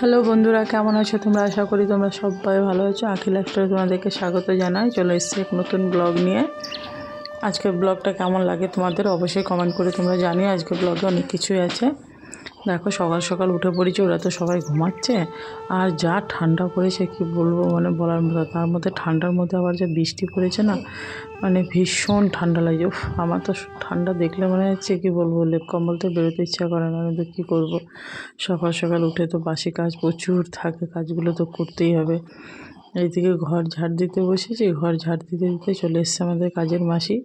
Hello বন্ধুরা, কেমন আছো তোমরা? আশা করি তোমরা সবাই ভালো আছো। আখিল একটা তোমাদেরকে স্বাগত জানাই। চলে এসছি এক নতুন ব্লগ নিয়ে। আজকের ব্লগটা কেমন লাগে তোমাদের অবশ্যই কমেন্ট করে তোমরা জানিও। আজকে ব্লগে অনেক কিছুই আছে। দেখো সকাল সকাল উঠে পড়েছে, ওরা তো সবাই ঘুমাচ্ছে। আর যা ঠান্ডা পড়েছে, কি বলব মানে বলার মতো তার মধ্যে ঠান্ডার মধ্যে আবার যে বৃষ্টি পড়েছে না মানে ভীষণ ঠান্ডা লাগে উফ, আমার তো ঠান্ডা দেখলে মনে হচ্ছে, কি বলব, লেপ কম্বল তো বেরোতে ইচ্ছা করে না, আমি তো কী করব? সকাল সকাল উঠে তো বাসি কাজ প্রচুর থাকে, কাজগুলো তো করতেই হবে। এইদিকে ঘর ঝাড় দিতে বসেছি, ঘর ঝাড় দিতে দিতে চলে এসছে আমাদের কাজের মাসি।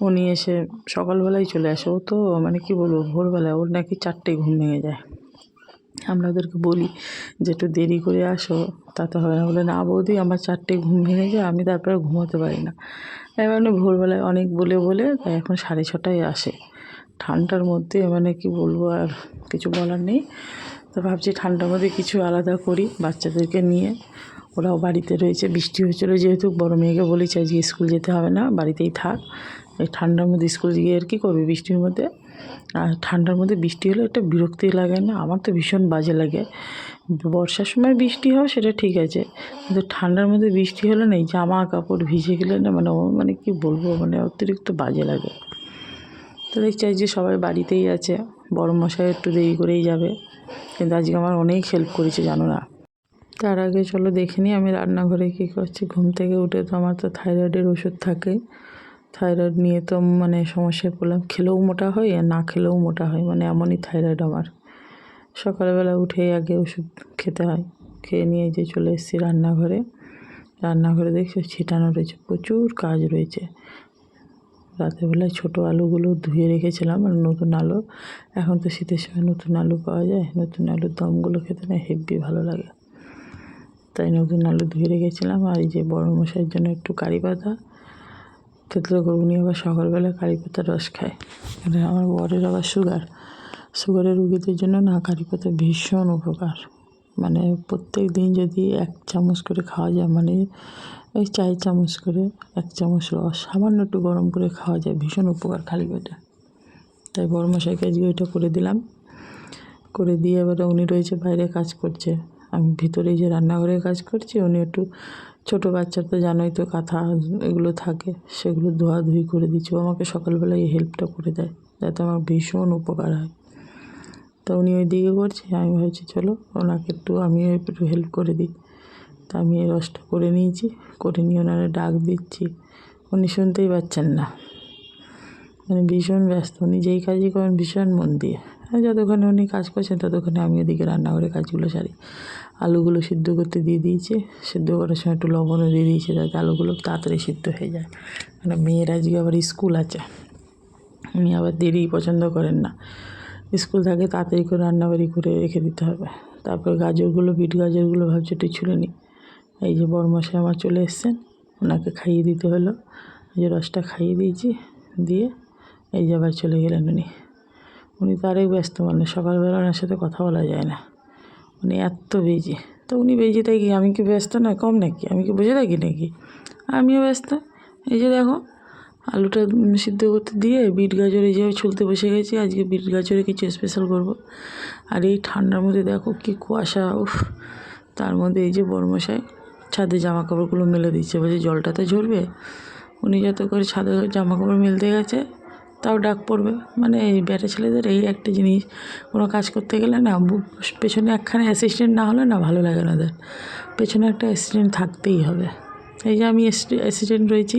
উনি এসে সকালবেলায় চলে আসে। ও তো মানে কি বলব, ভোরবেলায় ওর নাকি চারটে ঘুম ভেঙে যায়। আমরা ওদেরকে বলি যে, একটু দেরি করে আসো, তাতে হবে না। বলে, না বৌদি, আমার চারটে ঘুম ভেঙে যায়, আমি তারপরে ঘুমোতে পারি না। এবার ভোরবেলায় অনেক বলে বলে তাই এখন সাড়ে ছটায় আসে। ঠান্ডার মধ্যে মানে কি বলব আর কিছু বলার নেই। তো ভাবছি ঠান্ডার মধ্যে কিছু আলাদা করি বাচ্চাদেরকে নিয়ে। ওরাও বাড়িতে রয়েছে। বৃষ্টি হয়েছিল যেহেতু, বড় মেয়েকে বলেছি আজকে স্কুল যেতে হবে না, বাড়িতেই থাক। এই ঠান্ডার মধ্যে স্কুল গিয়ে আর কী করবে বৃষ্টির মধ্যে? আর ঠান্ডার মধ্যে বৃষ্টি হলে একটা বিরক্তি লাগে না? আমার তো ভীষণ বাজে লাগে। বর্ষার সময় বৃষ্টি হয়, সেটা ঠিক আছে। কিন্তু ঠান্ডার মধ্যে বৃষ্টি হলে না জামা কাপড় ভিজে গেলে না মানে মানে কি বলব? মানে অতিরিক্ত বাজে লাগে। তো দেখছি যে সবাই বাড়িতেই আছে। বড় মশাই একটু দেরি করেই যাবে। কিন্তু আজকে আমার অনেক হেল্প করেছে, জানো না? তার আগে চলো দেখে নিই আমি রান্নাঘরে কী করছি। ঘুম থেকে উঠে তো আমার তো থাইরয়েডের ওষুধ থাকে। থাইরয়েড নিয়ে তো মানে সমস্যায় পড়লাম। খেলেও মোটা হয় আর না খেলেও মোটা হয় মানে এমনই থাইরয়েড আমার। সকালবেলা উঠেই আগে ওষুধ খেতে হয়, খেয়ে নিয়ে যে চলে এসেছি রান্নাঘরে। রান্নাঘরে দেখছি ছিটানো রয়েছে, প্রচুর কাজ রয়েছে। রাতেরবেলায় ছোটো আলুগুলো ধুয়ে রেখেছিলাম আর নতুন আলু। এখন তো শীতের সময় নতুন আলু পাওয়া যায়, নতুন আলুর দমগুলো খেতে না হেব্বি ভালো লাগে। তাই নতুন আলু ধুয়ে রেখেছিলাম আর এই যে বড় মশাইয়ের জন্য একটু কারি পাতা তেতলো করে উনি আবার সকালবেলা কারি পাতার রস খায়। মানে আমার বরের আবার সুগার সুগারের রুগীদের জন্য না কারি পাতা ভীষণ উপকার। মানে প্রত্যেক দিন যদি এক চামচ করে খাওয়া যায় মানে ওই চার চামচ করে এক চামচ রস, সামান্য একটু গরম করে খাওয়া যায়, ভীষণ উপকার খালি পেটে তাই বড় মশাইকে আজকে ওইটা করে দিলাম। করে দিয়ে এবারে উনি রয়েছে, বাইরে কাজ করছে। আমি ভিতরে যে রান্নাঘরে কাজ করছি, উনি একটু ছোটো বাচ্চার তো জানোই তো কাঁথা এগুলো থাকে, সেগুলো ধোয়াধুয়ি করে দিচ্ছে। ও আমাকে সকালবেলা এই হেল্পটা করে দেয়, যাতে আমার ভীষণ উপকার হয়। তো উনি ওই দিকে করছে, আমি ভাবছি চলো ওনাকে একটু আমিও একটু হেল্প করে দিই। তা আমি এই রসটা করে নিয়েছি, করে নিয়ে ওনারা ডাক দিচ্ছি। উনি শুনতেই পাচ্ছেন না। মানে ভীষণ ব্যস্ত, উনি যেই কাজই করেন ভীষণ মন দিয়ে। যতক্ষণে উনি কাজ করছেন ততক্ষণে আমি ওদিকে রান্নাঘরে কাজগুলো সারি। আলুগুলো সিদ্ধ করতে দিয়ে দিয়েছে। সিদ্ধ করার সময় একটু লবণও দিয়ে দিয়েছি যাতে আলুগুলো তাড়াতাড়ি সিদ্ধ হয়ে যায়। মানে মেয়ের আজকে আবার স্কুল আছে। উনি আবার দেরি পছন্দ করেন না। স্কুল থাকে তাড়াতাড়ি করে রান্নাবাড়ি করে রেখে দিতে হবে। তারপর গাজরগুলো, বিট গাজরগুলো ভাবছি একটু ছুলে নিই। এই যে বড়মশাই আমার চলে এসছেন, ওনাকে খাইয়ে দিতে হলো। যে রসটা খাইয়ে দিয়েছি, দিয়ে এই যে আবার চলে গেলেন উনি। উনি তো আরেক ব্যস্ত মানে সকালবেলা ওনার সাথে কথা বলা যায় না। উনি এত বেজি তো উনি বেজি থাকি আমি কি ব্যস্ত না, কম নাকি? আমি কি বুঝে থাকি নাকি? আমিও ব্যস্ত। এই যে দেখো, আলুটা সিদ্ধ করতে দিয়ে বিট গাজর যে ছুলতে বসে গেছি, আজকে বিট গাজরে কিছু স্পেশাল করব। আর এই ঠান্ডার মধ্যে দেখো কি কুয়াশা, উফ। তার মধ্যে এই যে বড়মশাই ছাদে জামা কাপড়গুলো মেলে দিচ্ছে, বলছে জলটা তো ঝরবে। উনি যত করে ছাদে জামা কাপড় মেলতে গেছে তাও ডাক পড়বে। মানে এই বেটা ছেলেদের এই একটা জিনিস, কোনো কাজ করতে গেলে না পেছনে একখানে অ্যাসিস্ট্যান্ট না হলে না ভালো লাগে না ওদের। পেছনে একটা অ্যাসিস্ট্যান্ট থাকতেই হবে। এই যে আমি অ্যাসিস্ট্যান্ট রয়েছি।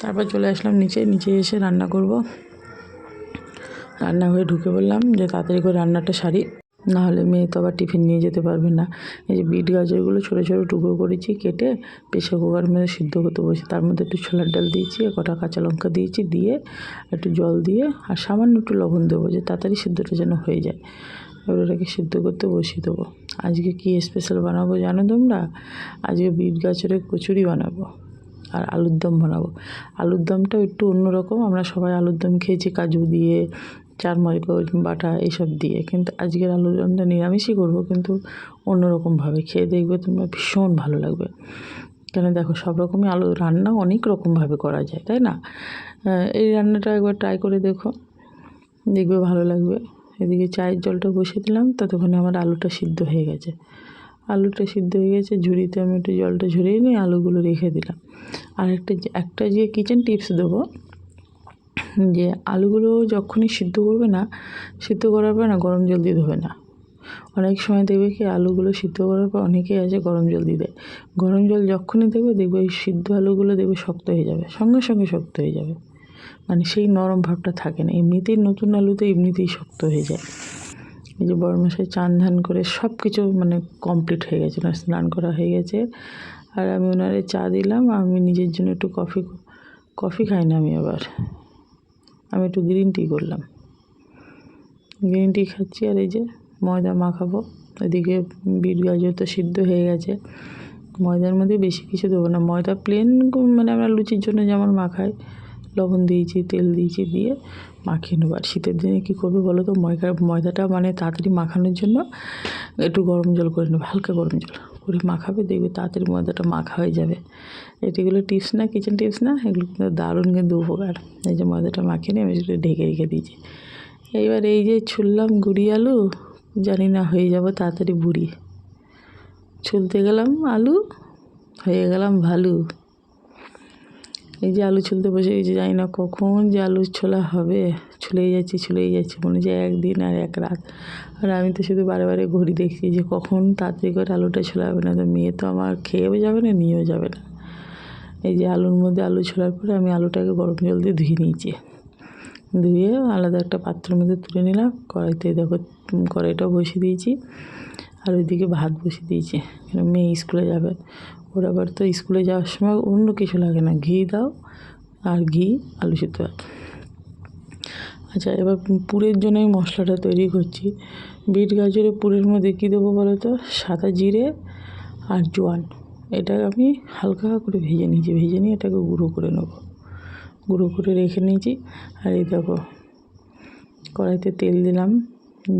তারপর চলে আসলাম নিচে নিচে এসে রান্না করব। রান্নাঘরে ঢুকে বললাম যে তাড়াতাড়ি করে রান্নাটা সারি। না হলে মেয়ে তো আবার টিফিন নিয়ে যেতে পারবে না। এই যে বিট গাজরগুলো ছোটো ছোটো টুকরো করেছি, কেটে প্রেশার কুকার মধ্যে সিদ্ধ করতে বসে। তার মধ্যে একটু ছোলার ডাল দিয়েছি, কটা কাঁচা লঙ্কা দিয়েছি, দিয়ে একটু জল দিয়ে আর সামান্য একটু লবণ দেবো যে তাড়াতাড়ি সিদ্ধটা যেন হয়ে যায়। এবার ওটাকে সিদ্ধ করতে বসিয়ে দেবো। আজকে কী স্পেশাল বানাবো জানো তোমরা? আজকে বিট গাজরের কচুরি বানাবো আর আলুর দম বানাবো। আলুর দমটাও একটু অন্যরকম, আমরা সবাই আলুর দম খেয়েছি, কাজু দিয়ে চারমগজ বাটা এইসব দিয়ে। কিন্তু আজকের আলুর দমটা নিরামিষই করব, কিন্তু অন্যরকমভাবে খেয়ে দেখবে তোমরা ভীষণ ভালো লাগবে। কেন দেখো, সব রকমই আলু রান্না অনেক রকমভাবে করা যায়, তাই না? এই রান্নাটা একবার ট্রাই করে দেখো। দেখবে ভালো লাগবে। এদিকে চায়ের জলটা বসিয়ে দিলাম, ততক্ষণে আমার আলুটা সিদ্ধ হয়ে গেছে। আলুটা সিদ্ধ হয়ে গেছে, ঝুড়িতে আমি একটু জলটা ঝরিয়ে নিয়ে আলুগুলো রেখে দিলাম। আর একটা একটা যে কিচেন টিপস দেবো যে আলুগুলো যখনই সিদ্ধ করবে না, সিদ্ধ করার পর না গরম জল দিয়ে ধোবে না। অনেক সময় দেখবে কি আলুগুলো সিদ্ধ করার পর অনেকেই আছে গরম জল দিয়ে দেয়। গরম জল যখনই দেবে দেখবে ওই সিদ্ধ আলুগুলো দেখবে শক্ত হয়ে যাবে, সঙ্গে সঙ্গে শক্ত হয়ে যাবে। মানে সেই নরম ভাবটা থাকে না, এমনিতেই নতুন আলুতে এমনিতেই শক্ত হয়ে যায়। এই যে বড় মশাই চান ধান করে সব কিছু মানে কমপ্লিট হয়ে গেছে ওনার স্নান করা হয়ে গেছে। আর আমি ওনারে চা দিলাম, আমি নিজের জন্য একটু কফি কফি খাই না আমি আবার। আমি একটু গ্রিন টি করলাম। গ্রিন টি খাচ্ছি আর এই যে ময়দা মাখাবো। এদিকে বিট গাজর তো সিদ্ধ হয়ে গেছে। ময়দার মধ্যে বেশি কিছু দেবো না। ময়দা প্লেন মানে আমরা লুচির জন্য যেমন মাখাই, লবণ দিয়েছি, তেল দিয়েছি দিয়ে মাখিয়ে নেব। আর শীতের দিনে কী করব বলো তো? ময়দা ময়দাটা মানে তাড়াতাড়ি মাখানোর জন্য একটু গরম জল করে নেব, হালকা গরম জল। করে মাখাবে, দেখবে তাড়াতাড়ি ময়দাটা মাখা হয়ে যাবে। এটিগুলো টিপস না, কিচেন টিপস না, এগুলো কিন্তু দারুণ কিন্তু উপকার। এই যে ময়দাটা মাখিয়ে নিয়ে আমি সেটা ঢেকে রেখে দিয়েছি। এইবার এই যে ছুললাম গুড়ি আলু, জানি না হয়ে যাব তাড়াতাড়ি বুড়ি। ছুলতে গেলাম আলু, হয়ে গেলাম ভালু। এই যে আলু ছুলতে বসে গেছি জানি না কখন যে আলু ছোলা হবে। ছুলেই যাচ্ছি ছুলেই যাচ্ছি, মনে হচ্ছে একদিন আর এক রাত। আর আমি তো শুধু বারে বারে ঘড়ি দেখছি যে কখন তাড়াতাড়ি করে আলুটা ছোলা হবে, না তো মেয়ে তো আমার খেয়েও যাবে না, নিয়েও যাবে না। এই যে আলুর মধ্যে আলু ছোলার পরে আমি আলুটাকে গরম জল দিয়ে ধুয়ে নিয়েছি। ধুয়ে আলাদা একটা পাত্রের মধ্যে তুলে নিলাম, কড়াইতে দেখো কড়াইটাও কড়াইটা বসিয়ে দিয়েছি। আর ওইদিকে ভাত বসিয়ে দিয়েছি, কেন মেয়ে স্কুলে যাবে। ওর আবার তো স্কুলে যাওয়ার সময় অন্য কিছু লাগে না। ঘি দাও আর ঘি, আলু সিদ্ধ। আচ্ছা এবার পুরের জন্য আমি মশলাটা তৈরি করছি। বিট গাজরের পুরের মধ্যে কী দেবো বলো তো? সাদা জিরে আর জোয়ান। এটা আমি হালকা করে ভেজে নিয়েছি, ভেজে নিয়ে এটাকে গুঁড়ো করে নেব। গুঁড়ো করে রেখে নিয়েছি। আর এই দেখো, কড়াইতে তেল দিলাম।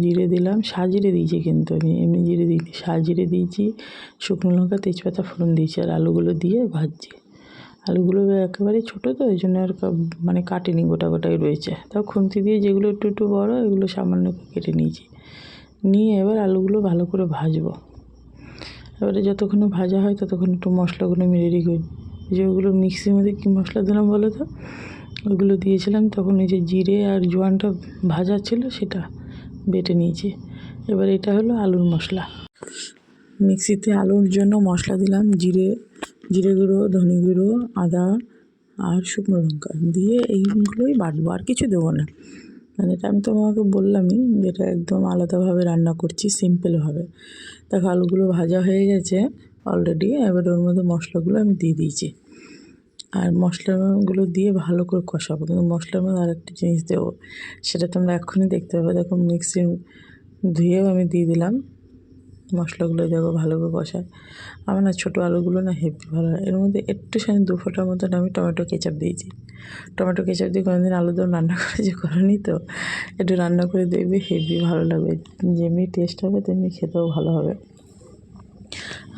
জিরে দিলাম সাজিরে দিয়েছি কিন্তু আমি। এমনি জিরে দিইনি সাজিরে দিয়েছি, শুকনো লঙ্কা, তেজপাতা, ফোড়ন দিয়েছি আর আলুগুলো দিয়ে ভাজছি। আলুগুলো একেবারে ছোটো তো, ওই জন্য আর মানে কাটেনি গোটা গোটাই রয়েছে। তাও খুন্তি দিয়ে যেগুলো একটু একটু বড়, এগুলো সামান্য কেটে নিয়েছি। নিয়ে এবার আলুগুলো ভালো করে ভাজবো। এবারে যতক্ষণ ভাজা হয় ততক্ষণ একটু মশলাগুলো মেরে রেডি করি যেগুলো মিক্সির মধ্যে কী মশলা দিলাম বলো তো? ওগুলো দিয়েছিলাম, তখন ওই যে জিরে আর জোয়ানটা ভাজা ছিল সেটা। বেটে নিয়েছি। এবার এটা হলো আলুর মশলা। মিক্সিতে আলুর জন্য মশলা দিলাম জিরে জিরে গুঁড়ো, ধনে গুঁড়ো, আদা আর শুকনো লঙ্কা। দিয়ে এইগুলোই বাটবো, আর কিছু দেবো না। মানে এটা আমি তোমাকে বললামই যেটা একদম আলাদাভাবে রান্না করছি, সিম্পলভাবে। দেখো আলুগুলো ভাজা হয়ে গেছে অলরেডি, এবার ওর মধ্যে মশলাগুলো আমি দিয়ে দিয়েছি। আর মশলাগুলো দিয়ে ভালো করে কষাবো। কিন্তু মশলার মধ্যে আরেকটা জিনিস দেবো, সেটা তোমরা এক্ষুনি দেখতে পাবে। দেখো মিক্সি ধুয়েও আমি দিয়ে দিলাম। মশলাগুলো দেখো ভালো করে কষায়। আমার না ছোটো আলুগুলো না হেভি ভালো এর মধ্যে একটুখানি দু ফোঁটার মতন আমি টমেটো কেচাপ দিয়েছি। টমেটো কেচাপ দিয়ে কোনোদিন আলুর দম রান্না করেছি করেনি তো? একটু রান্না করে দেখবে হেভি ভালো লাগবে। যেমনি টেস্ট হবে, তেমনি খেতেও ভালো হবে।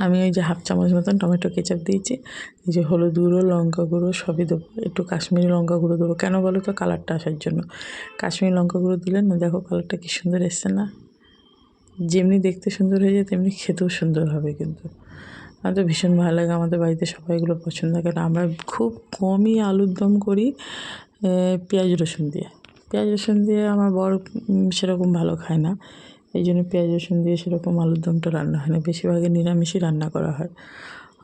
আমি ওই যে হাফ চামচ মতন টমেটো কেচাপ দিয়েছি, এই যে হলুদ গুঁড়ো, লঙ্কা গুঁড়ো সবই দেবো। একটু কাশ্মীরি লঙ্কা গুঁড়ো দেবো। কেন বলো তো? কালারটা আসার জন্য। কাশ্মীরি লঙ্কা গুঁড়ো দিলে না, দেখো কালারটা কি সুন্দর এসছে না? যেমনি দেখতে সুন্দর হয়েছে তেমনি খেতেও সুন্দর হবে কিন্তু। আমার তো ভীষণ ভালো লাগে, আমাদের বাড়িতে সবাই এগুলো পছন্দ করে। আমরা খুব কমই আলুর দম করি পেঁয়াজ রসুন দিয়ে। পেঁয়াজ রসুন দিয়ে আমার বড় সেরকম ভালো খায় না। এই জন্য পেঁয়াজ, রসুন দিয়ে সেরকম আলুর দমটা রান্না হয় না। বেশিরভাগে নিরামিষই রান্না করা হয়।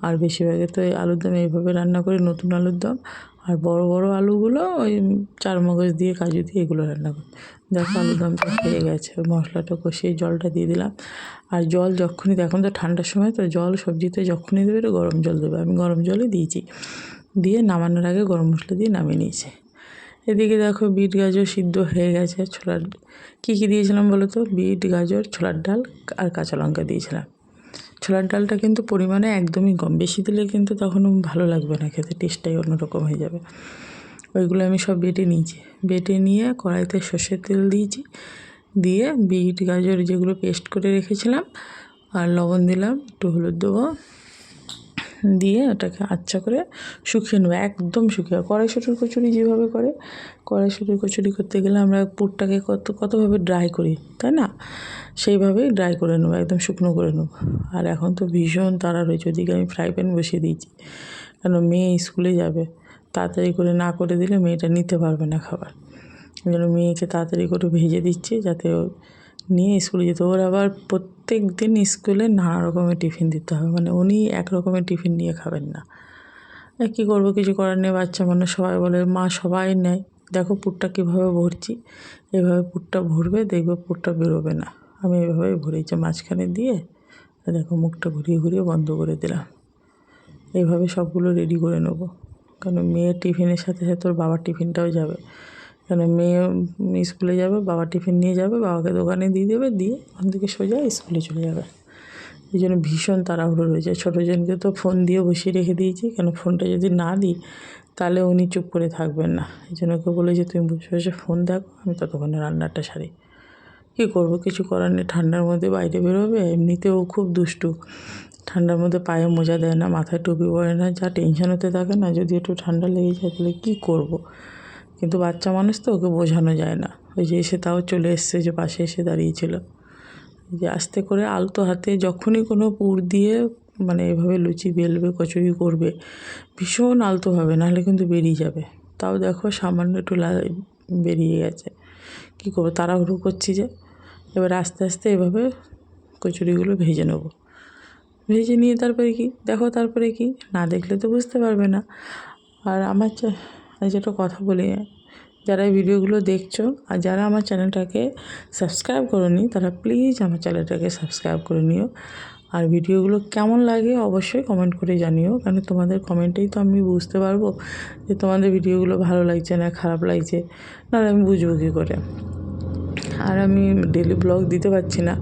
আর বেশিরভাগে তো এই আলুর দম এইভাবে রান্না করি নতুন আলুর দম, আর বড় বড় আলুগুলো ওই চার মগজ দিয়ে, কাজু দিয়ে এগুলো রান্না করি। দেখো আলুর দমটা হয়ে গেছে, মশলাটা কষিয়ে জলটা দিয়ে দিলাম। আর জল যখনই এখন তো ঠান্ডার সময় তো জল সবজিতে যখনই দেবে গরম জল দেবে। আমি গরম জলই দিয়েছি। দিয়ে নামানোর আগে গরম মশলা দিয়ে নামিয়ে নিয়েছি। এদিকে দেখো বিট গাজর সিদ্ধ হয়ে গেছে ছোলার কী কী দিয়েছিলাম বলো তো? বিট, গাজর, ছোলার ডাল আর কাঁচা লঙ্কা দিয়েছিলাম। ছোলার ডালটা কিন্তু পরিমাণে একদমই কম। বেশি দিলে কিন্তু তখন ভালো লাগবে না খেতে টেস্টটাই অন্যরকম হয়ে যাবে। ওইগুলো আমি সব বেটে নিয়েছি। বেটে নিয়ে কড়াইতে সর্ষের তেল দিয়েছি। দিয়ে বিট, গাজর যেগুলো পেস্ট করে রেখেছিলাম আর লবণ দিলাম, একটু হলুদ দেবো। দিয়ে ওটাকে আচ্ছা করে শুকিয়ে নেব, একদম শুকিয়ে কড়াইশুটির কচুরি যেভাবে করে কড়াইশুটির কচুরি করতে গেলে আমরা পুরটাকে কত, কতভাবে ড্রাই করি, তাই না? সেইভাবেই ড্রাই করে নেব, একদম শুকনো করে নেব। আর এখন তো ভীষণ তাড়া রয়েছে, ওদিকে আমি ফ্রাই প্যান বসিয়ে দিয়েছি। কেন মেয়ে স্কুলে যাবে, তাড়াতাড়ি করে না করে দিলে মেয়েটা নিতে পারবে না খাবার। জন্য মেয়েকে তাড়াতাড়ি করে ভেজে দিচ্ছি, যাতে নিয়ে স্কুলে যেতে। ওর আবার প্রত্যেক দিন স্কুলে নানা রকমের টিফিন দিতে হবে। মানে উনি এক রকমের টিফিন নিয়ে খাবেন না। কী করব, কিছু করার নেই, বাচ্চা মানুষ সবাই বলে, মা, সবাই নেয়। দেখো পুরটা কীভাবে ভরছি। এভাবে পুরটা ভরবে, দেখবে পুরটা বেরোবে না। আমি এভাবেই ভরেছি। মাঝখানে দিয়ে দেখো মুখটা ঘুরিয়ে ঘুরিয়ে বন্ধ করে দিলাম। এইভাবে সবগুলো রেডি করে নেব। কারণ মেয়ের টিফিনের সাথে সাথে ওর বাবার টিফিনটাও যাবে। কেন মেয়ে স্কুলে যাবে, বাবা টিফিন নিয়ে যাবে, বাবাকে দোকানে দিয়ে দেবে, দিয়ে ওখান থেকে সোজা স্কুলে চলে যাবে। এই জন্য ভীষণ তাড়াহুড়ো রয়েছে। ছোটো জনকে তো ফোন দিয়ে বসিয়ে রেখে দিয়েছি, কেন ফোনটা যদি না দিই, তাহলে উনি চুপ করে থাকবেন না। এই জন্য ওকে বলে যে, তুমি বসে বসে ফোন দেখো, আমি ততক্ষণে রান্নাটা সারি। কী করব? কিছু করার নেই। ঠান্ডার মধ্যে বাইরে বেরোবে, এমনিতেও খুব দুষ্টু। ঠান্ডার মধ্যে পায়ে মোজা দেয় না, মাথায় টুপি পরে না, যা টেনশন হতে থাকে না, যদি একটু ঠান্ডা লেগে যায়, তাহলে কী করব? কিন্তু বাচ্চা মানুষ তো ওকে বোঝানো যায় না। ওই যে এসে তাও চলে এসছে যে পাশে এসে দাঁড়িয়েছিল। যে আস্তে করে আলতো হাতে যখনই কোনো পুর দিয়ে মানে এভাবে লুচি বেলবে, কচুরি করবে, ভীষণ আলতোভাবে নাহলে কিন্তু বেরিয়ে যাবে। তাও দেখো সামান্য একটু বেরিয়ে গেছে। কী করব, তাড়াহুড়ো করছি যে। এবার আস্তে আস্তে এভাবে কচুরিগুলো ভেজে নেব। ভেজে নিয়ে তারপরে কি? দেখো তারপরে কি? না দেখলে তো বুঝতে পারবে না। আর আমার আজ একটা কথা বলি, যারা এই ভিডিওগুলো দেখছ আর যারা আমার চ্যানেলটাকে সাবস্ক্রাইব করোনি, তারা প্লিজ আমার চ্যানেলটাকে সাবস্ক্রাইব করে নিও। আর ভিডিওগুলো কেমন লাগে অবশ্যই কমেন্ট করে জানিও কারণ তোমাদের কমেন্টেই তো আমি বুঝতে পারব যে তোমাদের ভিডিওগুলো ভালো লাগছে না, খারাপ লাগছে, নাহলে আমি বুঝব কী করে। আর আমি ডেলি ব্লগ দিতে পারছি না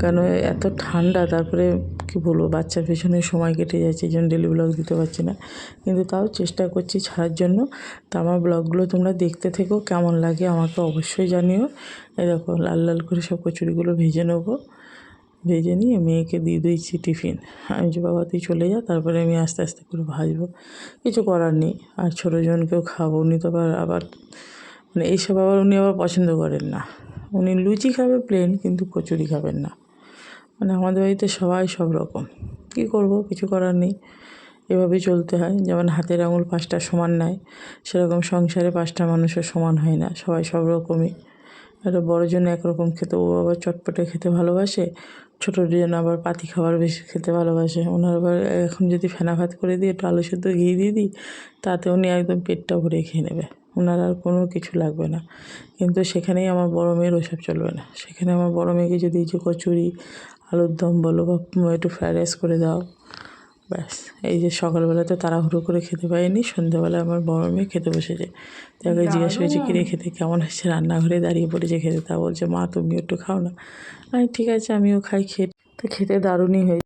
কারণ এত ঠান্ডা, তারপরে কি বলব, বাচ্চার পেছনে সময় কেটে যাচ্ছে, এই জন্য ডেলি ব্লগ দিতে পারছি না। কিন্তু তাও চেষ্টা করছি ছাড়ার জন্য। তো আমার ব্লগগুলো তোমরা দেখতে থেকো, কেমন লাগে আমাকে অবশ্যই জানিও। এরকম লাল লাল করে সব কচুরিগুলো ভেজে নেব। ভেজে নিয়ে মেয়েকে দিয়ে দিয়েছি টিফিন। আমি যে বাবা, তুই চলে যা, তারপরে আমি আস্তে আস্তে করে ভাজবো। কিছু করার নেই, আর ছোটো জনকেও খাব। উনি তো আবার আবার মানে এইসব আবার উনি আবার পছন্দ করেন না। উনি লুচি খাবে প্লেন কিন্তু কচুরি খাবেন না। মানে আমাদের বাড়িতে সবাই সব রকম। কী করব? কিছু করার নেই। এভাবেই চলতে হয়। যেমন হাতের আঙুল পাঁচটা সমান নয়, সেরকম সংসারে পাঁচটা মানুষের সমান হয় না। সবাই সব রকমই। একটা বড় জন একরকম খেতে, ও আবার চটপটে খেতে ভালোবাসে, ছোটো জন আবার পাতি খাবার বেশি খেতে ভালোবাসে। ওনার আবার এখন যদি ফেনা ভাত করে দিই একটু আলু সেদ্ধ ঘি দিয়ে দিই, তাতে উনি একদম পেটটা ভরে খেয়ে নেবে। ওনার আর কোনো কিছু লাগবে না। কিন্তু সেখানেই আমার বড় মেয়ের ওসব চলবে না। সেখানে আমার বড় মেয়েকে যদি যে কচুরি আলুর দম বলো বা একটু ফ্রায়েড রাইস করে দাও। ব্যাস এই যে সকালবেলা তো তাড়াহুড়ো করে খেতে পারিনি সন্ধ্যাবেলা আমার বড় মেয়ে খেতে বসেছে। তাকে জিজ্ঞাসা করেছি কিনে খেতে কেমন হচ্ছে রান্নাঘরে দাঁড়িয়ে পড়েছে খেতে? তা বলছে মা তুমি একটু খাও না। আমি ঠিক আছে আমিও খাই খেয়ে। তো খেতে দারুণই হয়েছে।